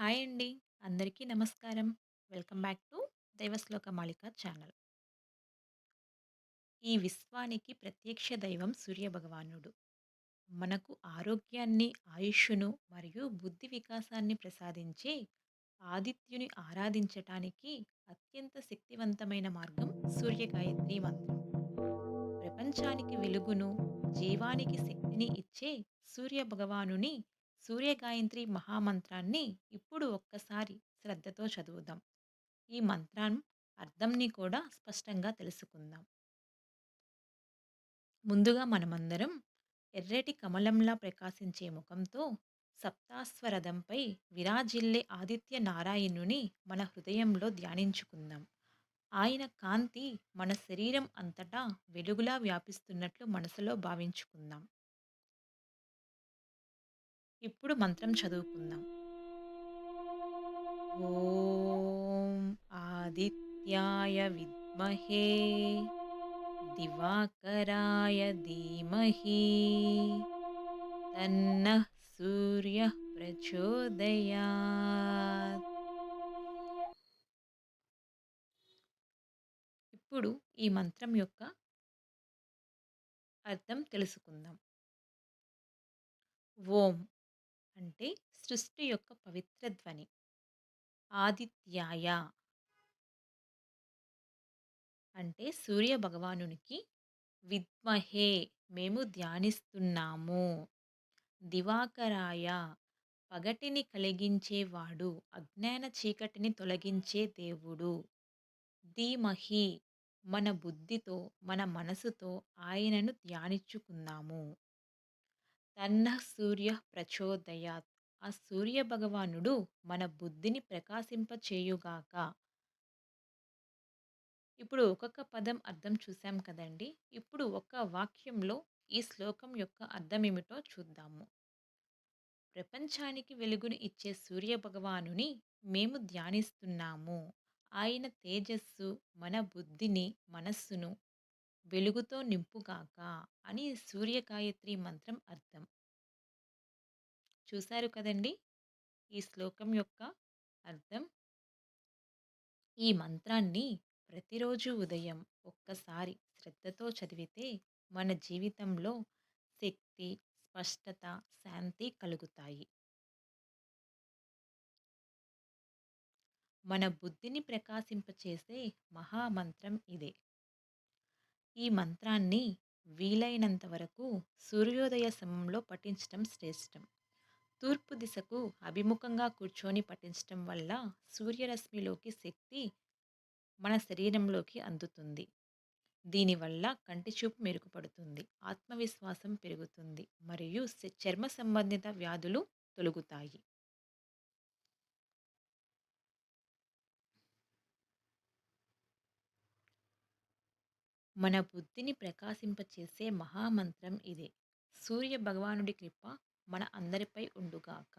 Hi అండి. అందరికీ నమస్కారం. Welcome back to Daivashloka Malika channel. ఈ విశ్వానికి ప్రత్యక్ష దైవం సూర్యభగవానుడు. మనకు ఆరోగ్యాన్ని, ఆయుష్ను మరియు బుద్ధి వికాసాన్ని ప్రసాదించే ఆదిత్యుని ఆరాధించటానికి అత్యంత శక్తివంతమైన మార్గం సూర్యగాయత్రి మంత్రం. ప్రపంచానికి వెలుగును, జీవానికి శక్తిని ఇచ్చే సూర్యభగవానుని సూర్యగాయత్రి మహామంత్రాన్ని ఇప్పుడు ఒక్కసారి శ్రద్ధతో చదువుదాం. ఈ మంత్రం అర్థంని కూడా స్పష్టంగా తెలుసుకుందాం. ముందుగా మనమందరం ఎర్రటి కమలంలా ప్రకాశించే ముఖంతో సప్తాస్వరథంపై విరాజిల్లే ఆదిత్య నారాయణుని మన హృదయంలో ధ్యానించుకుందాం. ఆయన కాంతి మన శరీరం అంతటా వెలుగులా వ్యాపిస్తున్నట్లు మనసులో భావించుకుందాం. ఇప్పుడు మంత్రం చదువుకుందాం. ఓం ఆదిత్యాయ విద్మహే దివాకరాయ ధీమహి తన్నః సూర్య ప్రచోదయాత్. ఇప్పుడు ఈ మంత్రం యొక్క అర్థం తెలుసుకుందాం. ఓం అంటే సృష్టి యొక్క పవిత్ర ధ్వని. ఆదిత్యాయ అంటే సూర్య భగవానునికి విద్మహే మేము ధ్యానిస్తున్నాము. దివాకరాయ పగటిని కలిగించేవాడు, అజ్ఞాన చీకటిని తొలగించే దేవుడు. ధీమహి మన బుద్ధితో, మన మనసుతో ఆయనను ధ్యానించుకుందాము. తన్న సూర్య ప్రచోదయాత్ ఆ సూర్య భగవానుడు మన బుద్ధిని ప్రకాశింపచేయుగాక. ఇప్పుడు ఒక్కొక్క పదం అర్థం చూసాం కదండీ! ఇప్పుడు ఒక వాక్యంలో ఈ శ్లోకం యొక్క అర్థమేమిటో చూద్దాము. ప్రపంచానికి వెలుగును ఇచ్చే సూర్య భగవానుని మేము ధ్యానిస్తున్నాము. ఆయన తేజస్సు మన బుద్ధిని, మనస్సును వెలుగుతో నింపుగాక అని సూర్యగాయత్రి మంత్రం అర్థం. చూశారు కదండీ! ఈ శ్లోకం యొక్క అర్థం. ఈ మంత్రాన్ని ప్రతిరోజు ఉదయం ఒక్కసారి శ్రద్ధతో చదివితే మన జీవితంలో శక్తి, స్పష్టత, శాంతి కలుగుతాయి. మన బుద్ధిని ప్రకాశింపచేసే మహామంత్రం ఇదే. ఈ మంత్రాన్ని వీలైనంత వరకు సూర్యోదయ సమయంలో పఠించటం శ్రేష్టం. తూర్పు దిశకు అభిముఖంగా కూర్చొని పఠించటం వల్ల సూర్యరశ్మిలోకి శక్తి మన శరీరంలోకి అందుతుంది. దీనివల్ల కంటిచూపు మెరుగుపడుతుంది, ఆత్మవిశ్వాసం పెరుగుతుంది మరియు చర్మ సంబంధిత వ్యాధులు తొలగుతాయి. మన బుద్ధిని ప్రకాశింపచేసే మహామంత్రం ఇదే. సూర్య భగవానుడి కృప మన అందరిపై ఉండుగాక.